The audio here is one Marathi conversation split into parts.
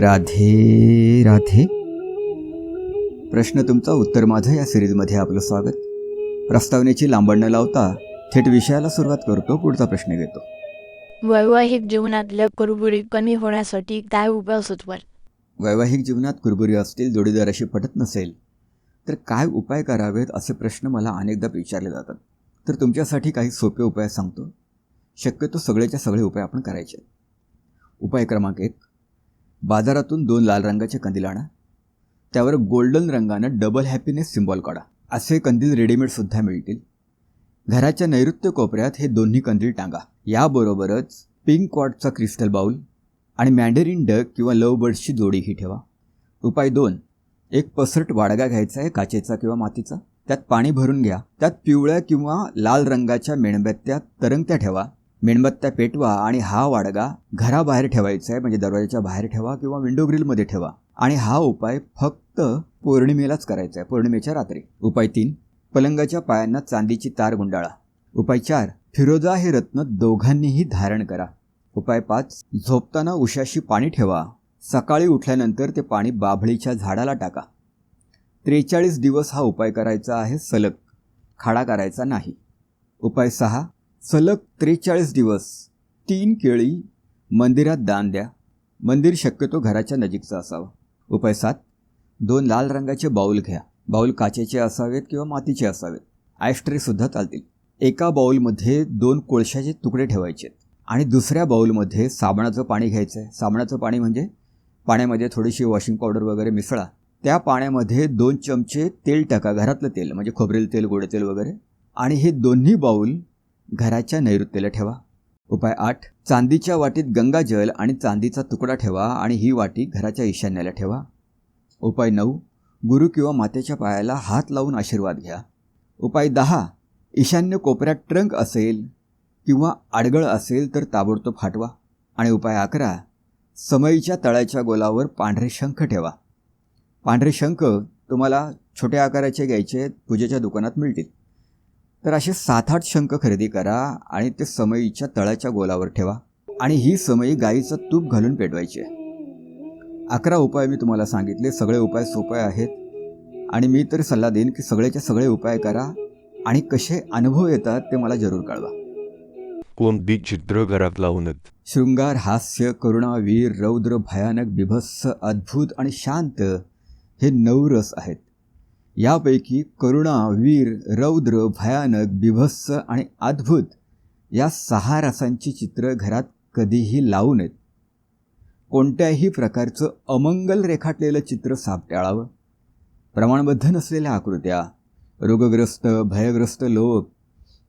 राधे राधे. प्रश्न तुमचा उत्तर माझं या सिरीजमध्ये आपलं स्वागत. प्रस्तावनेची लांबण न लावता थेट विषयाला सुरुवात करतो पुढचा प्रश्न घेतो. वैवाहिक जीवनातल्या कुरबुरी कमी होण्यासाठी काय उपाय सुचवाल वैवाहिक जीवनात कुरबुरी असतील जोडीदाराशी पटत नसेल तर काय उपाय करावेत असे प्रश्न मला अनेकदा विचारले जातात. तर तुमच्यासाठी काही सोपे उपाय सांगतो. शक्यतो सगळेच्या सगळे उपाय आपण करायचे. उपाय क्रमांक एक बाजारातून दोन लाल रंगाचे कंदील आणा. त्यावर गोल्डन रंगानं डबल हॅपीनेस सिम्बॉल काढा. असे कंदील रेडीमेडसुद्धा मिळतील. घराच्या नैऋत्य कोपऱ्यात हे दोन्ही कंदील टांगा. याबरोबरच पिंक कॉटचा क्रिस्टल बाऊल आणि मॅन्डेरिन डक किंवा लव बर्ड्सची जोडीही ठेवा. उपाय दोन. एक पसरट वाडगा घ्यायचा आहे काचेचा किंवा मातीचा. त्यात पाणी भरून घ्या. त्यात पिवळ्या किंवा लाल रंगाच्या मेणबत्त्या तरंगत्या ठेवा. मेणबत्त्या पेटवा आणि हा वाडगा घराबाहेर ठेवायचा आहे म्हणजे दरवाजाच्या बाहेर ठेवा किंवा विंडो ग्रिलमध्ये ठेवा. आणि हा उपाय फक्त पौर्णिमेलाच करायचा आहे पौर्णिमेच्या रात्री. उपाय तीन पलंगाच्या पायांना चांदीची तार गुंडाळा. उपाय चार फिरोजा हे रत्न दोघांनीही धारण करा. उपाय पाच झोपताना उशाशी पाणी ठेवा. सकाळी उठल्यानंतर ते पाणी बाभळीच्या झाडाला टाका. त्रेचाळीस दिवस हा उपाय करायचा आहे सलग. खाडा करायचा नाही. उपाय सहा सलग त्रेचाळीस दिवस तीन केळी मंदिरात दान द्या. मंदिर शक्यतो घराच्या नजीकचं असावं. उपाय सात दोन लाल रंगाचे बाऊल घ्या. बाऊल काचेचे असावेत किंवा मातीचे असावेत. आयस्ट्रेसुद्धा चालतील. एका बाऊलमध्ये दोन कोळशाचे तुकडे ठेवायचे आणि दुसऱ्या बाऊलमध्ये साबणाचं पाणी घ्यायचं आहे साबणाचं पाणी म्हणजे पाण्यामध्ये थोडीशी वॉशिंग पावडर वगैरे मिसळा. त्या पाण्यामध्ये दोन चमचे तेल टाका. घरातलं तेल म्हणजे खोबरेल तेल गोडे तेल वगैरे. आणि हे दोन्ही बाऊल घराच्या नैऋत्येला ठेवा. उपाय आठ. चांदीच्या वाटीत गंगाजल आणि चांदीचा तुकडा ठेवा आणि ही वाटी घराच्या ईशान्याला ठेवा. उपाय नऊ. गुरु किंवा मातेच्या पायाला हात लावून आशीर्वाद घ्या. उपाय दहा. ईशान्य कोपऱ्यात ट्रंक असेल किंवा आडगळ असेल तर ताबडतोब फाटवा. आणि उपाय अकरा. समईच्या तळ्याच्या गोलावर पांढरे शंख ठेवा. पांढरे शंख तुम्हाला छोट्या आकाराचे घ्यायचे पूजेच्या दुकानात मिळतील. तर असे सात आठ शंख खरेदी करा आणि ते समईच्या तळ्याच्या गोलावर ठेवा. आणि ही समई गाईचं तूप घालून पेटवायची आहे. अकरा उपाय मी तुम्हाला सांगितले. सगळे उपाय सोपे आहेत. आणि मी तर सल्ला देईन की सगळेच्या सगळे उपाय करा आणि कसे अनुभव येतात ते मला जरूर कळवा. कोणती चित्र घरात लावूनच शृंगार हास्य करुणा वीर रौद्र भयानक बिभत्स अद्भुत आणि शांत हे नऊ रस आहेत. यापैकी करुणा वीर रौद्र भयानक बिभत्स आणि अद्भुत या सहा रसांची चित्रं घरात कधीही लावू नयेत. कोणत्याही प्रकारचं अमंगल रेखाटलेलं चित्र साप टाळावं प्रमाणबद्ध नसलेल्या आकृत्या रोगग्रस्त भयग्रस्त लोक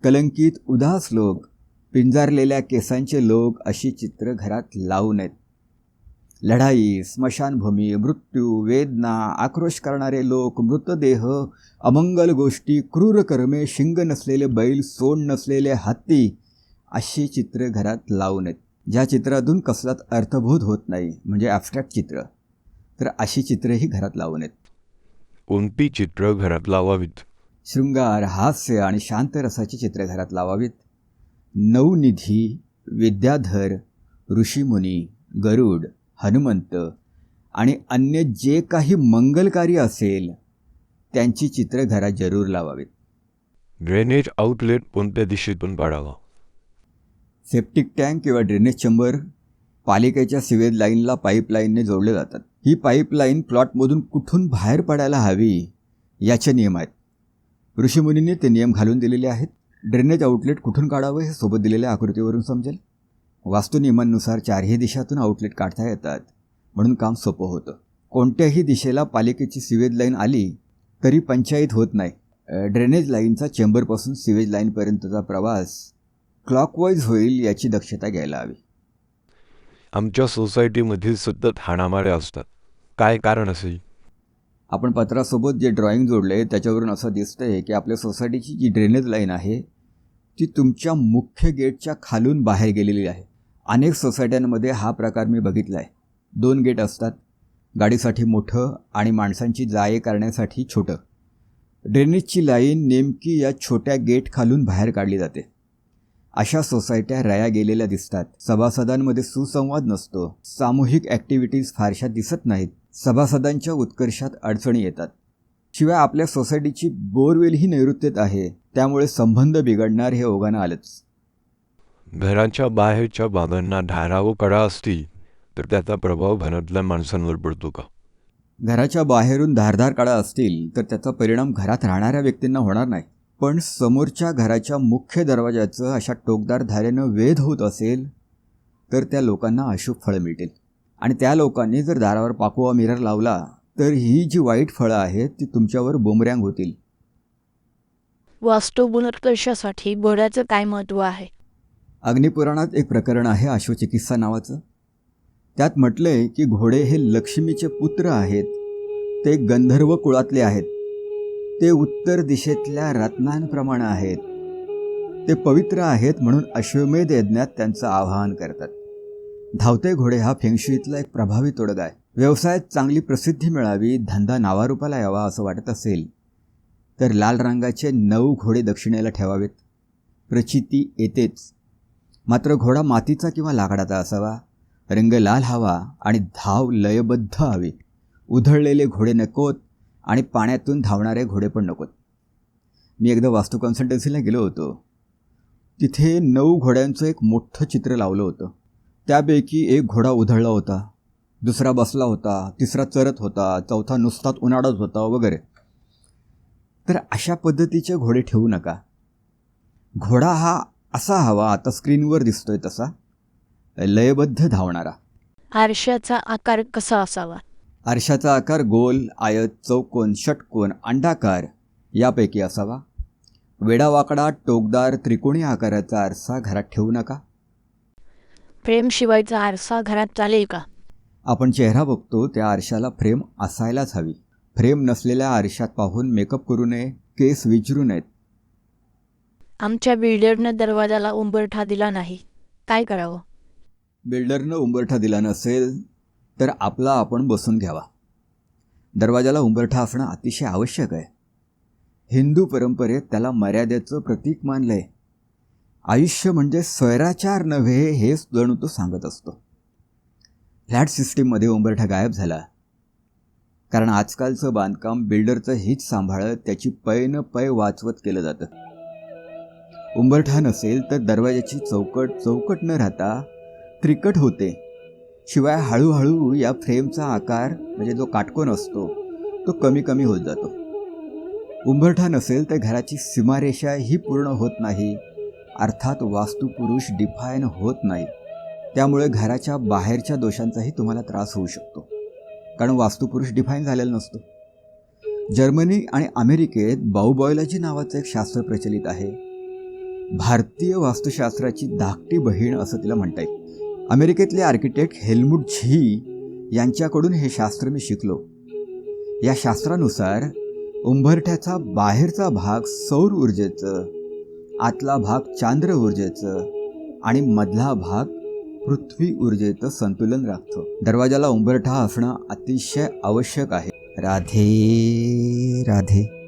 कलंकित उदास लोक पिंजारलेल्या केसांचे लोक अशी चित्र घरात लावू नयेत. लढाई स्मशानभूमी मृत्यू वेदना आक्रोश करणारे लोक मृतदेह अमंगल गोष्टी क्रूर कर्मे शिंग नसलेले बैल सोंड नसलेले हत्ती अशी चित्र घरात लावू नयेत ज्या चित्रातून कसलाच अर्थबोध होत नाही म्हणजे ॲबस्ट्रॅक्ट चित्र. तर अशी चित्रही घरात लावू नयेत कोणती चित्र घरात लावावीत? शृंगार हास्य आणि शांत रसाची चित्रे घरात लावावीत. नवनिधी विद्याधर ऋषीमुनी गरुड हनुमंत आणि अन्य जे काही मंगलकार्य असेल त्यांची चित्र घरात जरूर लावावीत. ड्रेनेज आउटलेट कोणत्या दिशेतून पाडावा. सेप्टिक टँक किंवा ड्रेनेज चंबर पालिकेच्या सिवेज लाईनला पाईपलाईनने जोडले जातात. ही पाईपलाईन प्लॉटमधून कुठून बाहेर पडायला हवी याचे नियम आहेत. ऋषीमुनींनी ते नियम घालून दिलेले आहेत. ड्रेनेज आउटलेट कुठून काढावं हे सोबत दिलेल्या आकृतीवरून समजेल. वास्तुनियमांनुसार चारही दिशातून आउटलेट काढता येतात. म्हणून काम सोपं होतं. कोणत्याही दिशेला पालिकेची सिवेज लाईन आली तरी पंचायत होत नाही. ड्रेनेज लाईनचा चेंबरपासून सिवेज लाईनपर्यंतचा प्रवास क्लॉकवाईज होईल याची दक्षता घ्यायला हवी. आमच्या सोसायटीमध्ये सतत हाणामाऱ्या असतात. काय कारण असेल? आपण पत्रासोबत जे ड्रॉइंग जोडले त्याच्यावरून असं दिसतंय की आपल्या सोसायटीची जी ड्रेनेज लाईन आहे ती तुमच्या मुख्य गेटच्या खालून बाहेर गेलेली आहे. अनेक सोसायट्यांमध्ये हा प्रकार मी बघितला आहे दोन गेट असतात. गाडीसाठी मोठं आणि माणसांची जाये करण्यासाठी छोटं. ड्रेनेजची लाईन नेमकी या छोट्या गेट खालून बाहेर काढली जाते. अशा सोसायट्या रया गेलेल्या दिसतात. सभासदांमध्ये सुसंवाद नसतो. सामूहिक ॲक्टिव्हिटीज फारशा दिसत नाहीत. सभासदांच्या उत्कर्षात अडचणी येतात. शिवाय आपल्या सोसायटीची बोरवेलही नैऋत्येत आहे. त्यामुळे संबंध बिघडणार हे ओघानं आलंच. घराच्या बाहेरच्या बाबांना धारावं कडा असतील तर त्याचा प्रभाव घरातल्या माणसांवर पडतो का? घराच्या बाहेरून धारधार काळा असतील तर त्याचा परिणाम घरात राहणाऱ्या व्यक्तींना होणार नाही. पण समोरच्या घराच्या मुख्य दरवाजाचं अशा टोकदार धारेनं वेध होत असेल तर त्या लोकांना अशुभ फळं मिळतील. आणि त्या लोकांनी जर दारावर पाकवा मिरर लावला तर ही जी वाईट फळं आहेत ती तुमच्यावर बोमरँग होतील. वास्तू पुनर्कर्षासाठी घोड्याचं काय महत्त्व आहे? अग्निपुराणात एक प्रकरण आहे अश्वचिकित्सा नावाचं. त्यात म्हटलं आहे की घोडे हे लक्ष्मीचे पुत्र आहेत. ते गंधर्व कुळातले आहेत. ते उत्तर दिशेतल्या रत्नांप्रमाणे आहेत. ते पवित्र आहेत म्हणून अश्वमेध यज्ञात त्यांचं आवाहन करतात. धावते घोडे हा फेंगशुईतला एक प्रभावी तोडगा आहे. व्यवसायात चांगली प्रसिद्धी मिळावी धंदा नावारूपाला यावा असं वाटत असेल तर लाल रंगाचे नऊ घोडे दक्षिणेला ठेवावेत. प्रचिती येतेच. मात्र घोडा मातीचा किंवा लाकडाचा असावा. रंग लाल हवा आणि धाव लयबद्ध हवी. उधळलेले घोडे नकोत आणि पाण्यातून धावणारे घोडे पण नकोत मी एकदा वास्तू कन्सल्टन्सीला गेलो होतो. तिथे नऊ घोड्यांचं एक मोठं चित्र लावलं होतं. त्यापैकी एक घोडा उधळला होता. दुसरा बसला होता. तिसरा चरत होता. चौथा नुसताच उन्हाळत होता वगैरे. तर अशा पद्धतीचे घोडे ठेवू नका. घोडा हा असा हवा आता स्क्रीनवर दिसतोय तसा. लयबद्ध धावणारा. आरशाचा आकार कसा असावा? आरशाचा आकार गोल आयत चौकोन षटकोन अंडाकार यापैकी असावा. वेडावाकडा टोकदार त्रिकोणी आकाराचा आरसा घरात ठेवू नका. फ्रेम शिवायचा आरसा घरात चालेल का? आपण चेहरा बघतो त्या आरशाला फ्रेम असायलाच हवी. फ्रेम नसलेल्या आरशात पाहून मेकअप करू नये केस विचारू नयेत. आमच्या बिल्डरनं दरवाजाला उंबरठा दिला नाही. काय करावं? बिल्डरनं उंबरठा दिला नसेल तर आपला आपण बसून घ्यावा. दरवाजाला उंबरठा असणं अतिशय आवश्यक आहे. हिंदू परंपरेत त्याला मर्यादेचं प्रतीक मानलंय. आयुष्य म्हणजे स्वैराचार नव्हे हेच जणू तो सांगत असतो. फ्लॅट सिस्टीममध्ये उंबरठा गायब झाला. कारण आजकालचं बांधकाम बिल्डरचं हित सांभाळत त्याची पै न पै वाचवत केलं जातं. उंबरठा नसेल तर दरवाजाची चौकट चौकट न राहता त्रिकट होते. शिवाय हळूहळू या फ्रेमचा आकार म्हणजे जो काटकोन असतो तो कमी कमी होत जातो. उंबरठा नसेल तर घराची सीमारेषा ही पूर्ण होत नाही. अर्थात वास्तुपुरुष डिफाईन होत नाही. त्यामुळे घराच्या बाहेरच्या दोषांचाही तुम्हाला त्रास होऊ शकतो. कारण वास्तुपुरुष डिफाईन झालेला नसतो. जर्मनी आणि अमेरिकेत बाऊबॉयलॉजी नावाचं एक शास्त्र प्रचलित आहे. भारतीय वास्तुशास्त्राची धाकटी बहीण असं तिला म्हणता येईल. अमेरिकेतले आर्किटेक्ट हेल्मुट झी यांच्याकडून हे शास्त्र मी शिकलो. या शास्त्रानुसार उंबरठ्याचा बाहेरचा भाग सौर ऊर्जेचं आतला भाग चांद्र ऊर्जेचं आणि मधला भाग पृथ्वी ऊर्जेचं संतुलन राखतो. दरवाजाला उंबरठा असणं अतिशय आवश्यक आहे. राधे राधे.